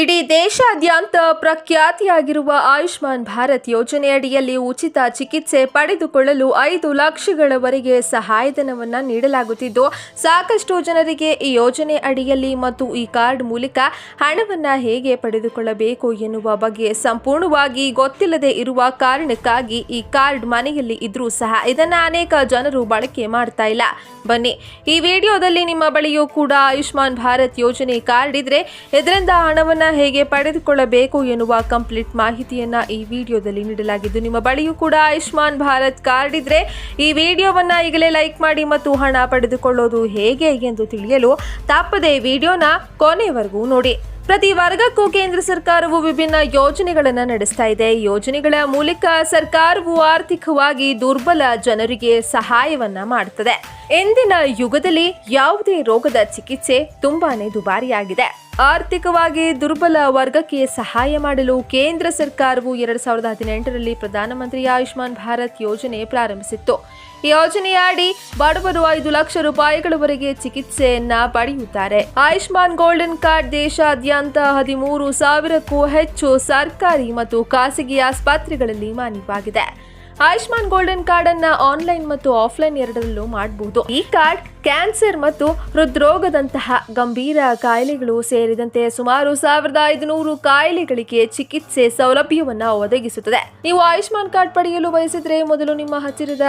ಇಡೀ ದೇಶಾದ್ಯಂತ ಪ್ರಖ್ಯಾತಿಯಾಗಿರುವ ಆಯುಷ್ಮಾನ್ ಭಾರತ್ ಯೋಜನೆಯಡಿಯಲ್ಲಿ ಉಚಿತ ಚಿಕಿತ್ಸೆ ಪಡೆದುಕೊಳ್ಳಲು ಐದು ಲಕ್ಷಗಳವರೆಗೆ ಸಹಾಯಧನವನ್ನು ನೀಡಲಾಗುತ್ತಿದ್ದು, ಸಾಕಷ್ಟು ಜನರಿಗೆ ಈ ಯೋಜನೆ ಅಡಿಯಲ್ಲಿ ಮತ್ತು ಈ ಕಾರ್ಡ್ ಮೂಲಕ ಹಣವನ್ನು ಹೇಗೆ ಪಡೆದುಕೊಳ್ಳಬೇಕು ಎನ್ನುವ ಬಗ್ಗೆ ಸಂಪೂರ್ಣವಾಗಿ ಗೊತ್ತಿಲ್ಲದೆ ಇರುವ ಕಾರಣಕ್ಕಾಗಿ ಈ ಕಾರ್ಡ್ ಮನೆಯಲ್ಲಿ ಇದ್ರೂ ಸಹ ಇದನ್ನು ಅನೇಕ ಜನರು ಬಳಕೆ ಮಾಡ್ತಾ ಇಲ್ಲ. ಬನ್ನಿ, ಈ ವಿಡಿಯೋದಲ್ಲಿ ನಿಮ್ಮ ಬಳಿಯೂ ಕೂಡ ಆಯುಷ್ಮಾನ್ ಭಾರತ್ ಯೋಜನೆ ಕಾರ್ಡ್ ಇದ್ರೆ ಇದರಿಂದ ಹಣವನ್ನ ಹೇಗೆ ಪಡೆದುಕೊಳ್ಳಬೇಕು ಎನ್ನುವ ಕಂಪ್ಲೀಟ್ ಮಾಹಿತಿಯನ್ನ ಈ ವಿಡಿಯೋದಲ್ಲಿ ನೀಡಲಾಗಿದ್ದು, ನಿಮ್ಮ ಬಳಿಯೂ ಕೂಡ ಆಯುಷ್ಮಾನ್ ಭಾರತ್ ಕಾರ್ಡ್ ಇದ್ರೆ ಈ ವಿಡಿಯೋವನ್ನ ಈಗಲೇ ಲೈಕ್ ಮಾಡಿ ಮತ್ತು ಹಣ ಪಡೆದುಕೊಳ್ಳೋದು ಹೇಗೆ ಎಂದು ತಿಳಿಯಲು ತಪ್ಪದೆ ವಿಡಿಯೋನ ಕೊನೆವರೆಗೂ ನೋಡಿ. ಪ್ರತಿ ವರ್ಗಕ್ಕೂ ಕೇಂದ್ರ ಸರ್ಕಾರವು ವಿಭಿನ್ನ ಯೋಜನೆಗಳನ್ನು ನಡೆಸ್ತಾ ಇದೆ. ಯೋಜನೆಗಳ ಮೂಲಕ ಸರ್ಕಾರವು ಆರ್ಥಿಕವಾಗಿ ದುರ್ಬಲ ಜನರಿಗೆ ಸಹಾಯವನ್ನ ಮಾಡುತ್ತದೆ ಇಂದಿನ ಯುಗದಲ್ಲಿ ಯಾವುದೇ ರೋಗದ ಚಿಕಿತ್ಸೆ ತುಂಬಾನೇ ದುಬಾರಿಯಾಗಿದೆ. ಆರ್ಥಿಕವಾಗಿ ದುರ್ಬಲ ವರ್ಗಕ್ಕೆ ಸಹಾಯ ಮಾಡಲು ಕೇಂದ್ರ ಸರ್ಕಾರವು ಎರಡು ಸಾವಿರದ ಹದಿನೆಂಟರಲ್ಲಿ ಪ್ರಧಾನಮಂತ್ರಿ ಆಯುಷ್ಮಾನ್ ಭಾರತ್ ಯೋಜನೆ ಪ್ರಾರಂಭಿಸಿತ್ತು. ಯೋಜನೆಯ ಅಡಿ ಬಡವರು ಐದು ಲಕ್ಷ ರೂಪಾಯಿಗಳವರೆಗೆ ಚಿಕಿತ್ಸೆಯನ್ನ ಪಡೆಯುತ್ತಾರೆ. ಆಯುಷ್ಮಾನ್ ಗೋಲ್ಡನ್ ಕಾರ್ಡ್ ದೇಶಾದ್ಯಂತ ಹದಿಮೂರು ಸಾವಿರಕ್ಕೂ ಹೆಚ್ಚು ಸರ್ಕಾರಿ ಮತ್ತು ಖಾಸಗಿ ಆಸ್ಪತ್ರೆಗಳಲ್ಲಿ ಮಾನ್ಯವಾಗಿದೆ. ಆಯುಷ್ಮಾನ್ ಗೋಲ್ಡನ್ ಕಾರ್ಡ್ ಅನ್ನ ಆನ್ಲೈನ್ ಮತ್ತು ಆಫ್ಲೈನ್ ಎರಡರಲ್ಲೂ ಮಾಡಬಹುದು ಈ ಕಾರ್ಡ್ ಕ್ಯಾನ್ಸರ್ ಮತ್ತು ಹೃದ್ರೋಗದಂತಹ ಗಂಭೀರ ಕಾಯಿಲೆಗಳು ಸೇರಿದಂತೆ ಸುಮಾರು ಸಾವಿರದ ಐದುನೂರು ಕಾಯಿಲೆಗಳಿಗೆ ಚಿಕಿತ್ಸೆ ಸೌಲಭ್ಯವನ್ನ ಒದಗಿಸುತ್ತದೆ. ನೀವು ಆಯುಷ್ಮಾನ್ ಕಾರ್ಡ್ ಪಡೆಯಲು ಬಯಸಿದ್ರೆ ಮೊದಲು ನಿಮ್ಮ ಹತ್ತಿರದ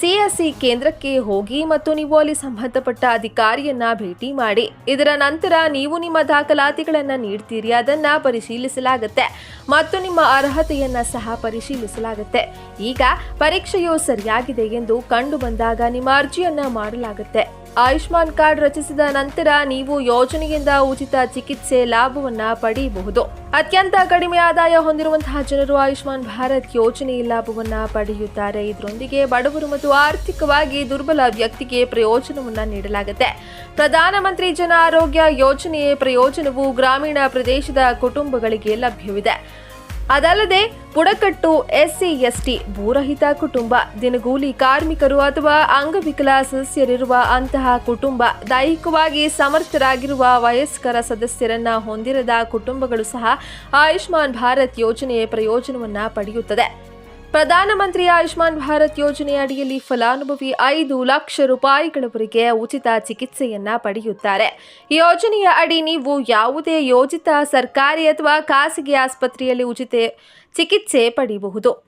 ಸಿಎಸ್ಸಿ ಕೇಂದ್ರಕ್ಕೆ ಹೋಗಿ ಮತ್ತು ನೀವು ಅಲ್ಲಿ ಸಂಬಂಧಪಟ್ಟ ಅಧಿಕಾರಿಯನ್ನ ಭೇಟಿ ಮಾಡಿ, ಇದರ ನಂತರ ನೀವು ನಿಮ್ಮ ದಾಖಲಾತಿಗಳನ್ನ ನೀಡ್ತೀರಿ, ಅದನ್ನ ಪರಿಶೀಲಿಸಲಾಗುತ್ತೆ ಮತ್ತು ನಿಮ್ಮ ಅರ್ಹತೆಯನ್ನ ಸಹ ಪರಿಶೀಲಿಸಲಾಗುತ್ತೆ. ಈಗ ಪರೀಕ್ಷೆಯು ಸರಿಯಾಗಿದೆ ಎಂದು ಕಂಡು ಬಂದಾಗ ನಿಮ್ಮ ಅರ್ಜಿಯನ್ನ ಮಾಡಲಾಗುತ್ತೆ. ಆಯುಷ್ಮಾನ್ ಕಾರ್ಡ್ ರಚಿಸಿದ ನಂತರ ನೀವು ಯೋಜನೆಯಿಂದ ಉಚಿತ ಚಿಕಿತ್ಸೆ ಲಾಭವನ್ನ ಪಡೆಯಬಹುದು. ಅತ್ಯಂತ ಕಡಿಮೆ ಆದಾಯ ಹೊಂದಿರುವಂತಹ ಜನರು ಆಯುಷ್ಮಾನ್ ಭಾರತ್ ಯೋಜನೆ ಲಾಭವನ್ನ ಪಡೆಯುತ್ತಾರೆ. ಇದರೊಂದಿಗೆ ಬಡವರು ಮತ್ತು ಆರ್ಥಿಕವಾಗಿ ದುರ್ಬಲ ವ್ಯಕ್ತಿಗೆ ಪ್ರಯೋಜನವನ್ನ ನೀಡಲಾಗುತ್ತೆ. ಪ್ರಧಾನಮಂತ್ರಿ ಜನ ಆರೋಗ್ಯ ಯೋಜನೆಯ ಪ್ರಯೋಜನವು ಗ್ರಾಮೀಣ ಪ್ರದೇಶದ ಕುಟುಂಬಗಳಿಗೆ ಲಭ್ಯವಿದೆ. ಅದಲ್ಲದೆ ಬುಡಕಟ್ಟು ಎಸ್ಸಿ, ಎಸ್ಟಿ, ಭೂರಹಿತ ಕುಟುಂಬ, ದಿನಗೂಲಿ ಕಾರ್ಮಿಕರು ಅಥವಾ ಅಂಗವಿಕಲ ಸದಸ್ಯರಿರುವ ಅಂತಹ ಕುಟುಂಬ ದೈಹಿಕವಾಗಿ ಸಮರ್ಥರಾಗಿರುವ ವಯಸ್ಕರ ಸದಸ್ಯರನ್ನ ಹೊಂದಿರದ ಕುಟುಂಬಗಳು ಸಹ ಆಯುಷ್ಮಾನ್ ಭಾರತ್ ಯೋಜನೆಯ ಪ್ರಯೋಜನವನ್ನ ಪಡೆಯುತ್ತದೆ. ಪ್ರಧಾನಮಂತ್ರಿ ಆಯುಷ್ಮಾನ್ ಭಾರತ್ ಯೋಜನೆಯ ಅಡಿಯಲ್ಲಿ ಫಲಾನುಭವಿ ಐದು ಲಕ್ಷ ರೂಪಾಯಿಗಳವರೆಗೆ ಉಚಿತ ಚಿಕಿತ್ಸೆಯನ್ನ ಪಡೆಯುತ್ತಾರೆ. ಯೋಜನೆಯ ಅಡಿ ನೀವು ಯಾವುದೇ ಯೋಜಿತ ಸರ್ಕಾರಿ ಅಥವಾ ಖಾಸಗಿ ಆಸ್ಪತ್ರೆಯಲ್ಲಿ ಉಚಿತ ಚಿಕಿತ್ಸೆ ಪಡೆಯಬಹುದು.